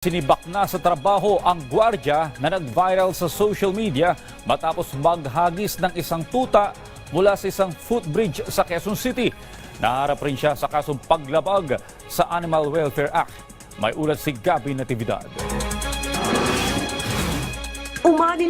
Sinibak na sa trabaho ang gwardya na nag-viral sa social media matapos maghagis ng isang tuta mula sa isang footbridge sa Quezon City. Naharap rin siya sa kasong paglabag sa Animal Welfare Act. May ulat si Gabi Natividad.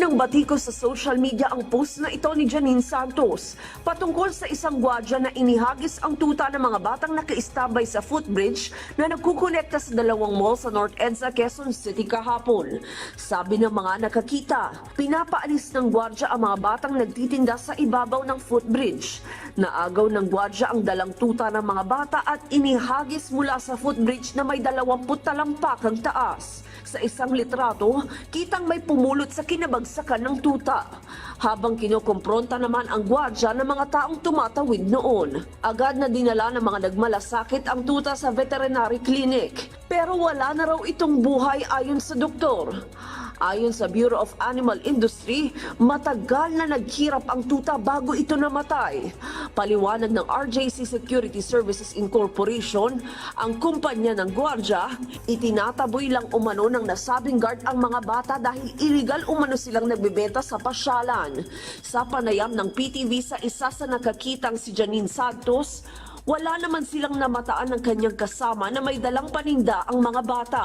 Umani ng batiko sa social media ang post na ito ni Janine Santos patungkol sa isang gwadya na inihagis ang tuta ng mga batang nakaistabay sa footbridge na nagkukonekta sa dalawang mall sa North EDSA, Quezon City kahapon. Sabi ng mga nakakita, pinapaalis ng gwadya ang mga batang nagtitinda sa ibabaw ng footbridge. Naagaw ng gwadya ang dalang tuta ng mga bata at inihagis mula sa footbridge na may 20 talampakang taas. Sa isang litrato, kitang may pumulot sa kinabagsakan ng tuta. Habang kinokompronta naman ang gwadya ng mga taong tumatawid noon. Agad na dinala ng mga nagmalasakit ang tuta sa veterinary clinic. Pero wala na raw itong buhay ayon sa doktor. Ayon sa Bureau of Animal Industry, matagal na naghirap ang tuta bago ito namatay. Paliwanag ng RJC Security Services Incorporation, ang kumpanya ng gwardya, itinataboy lang umano ng nasabing guard ang mga bata dahil illegal umano silang nagbebenta sa pasyalan. Sa panayam ng PTV sa isa sa nakakitang si Janine Santos, wala naman silang namataan ng kanyang kasama na may dalang paninda ang mga bata.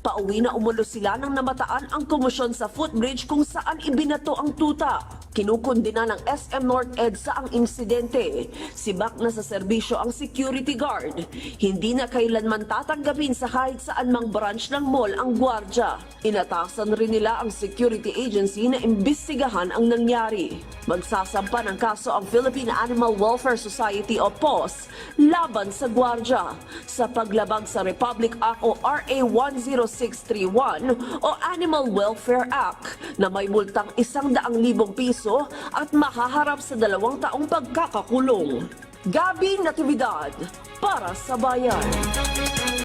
Pauwi na umulo sila nang namataan ang komosyon sa footbridge kung saan ibinato ang tuta. Kinukundina ng SM North EDSA ang insidente. Sibak na sa serbisyo ang security guard. Hindi na kailanman tatanggapin sa kahit saan mang branch ng mall ang gwardya. Inatasan rin nila ang security agency na imbestigahan ang nangyari. Magsasampa ng kaso ang Philippine Animal Welfare Society o POS laban sa gwardya sa paglabag sa Republic Act o RA 10631 o Animal Welfare Act na may multang isang daang libong piso at mahaharap sa dalawang taong pagkakakulong. Gabi Natividad para sa Bayan.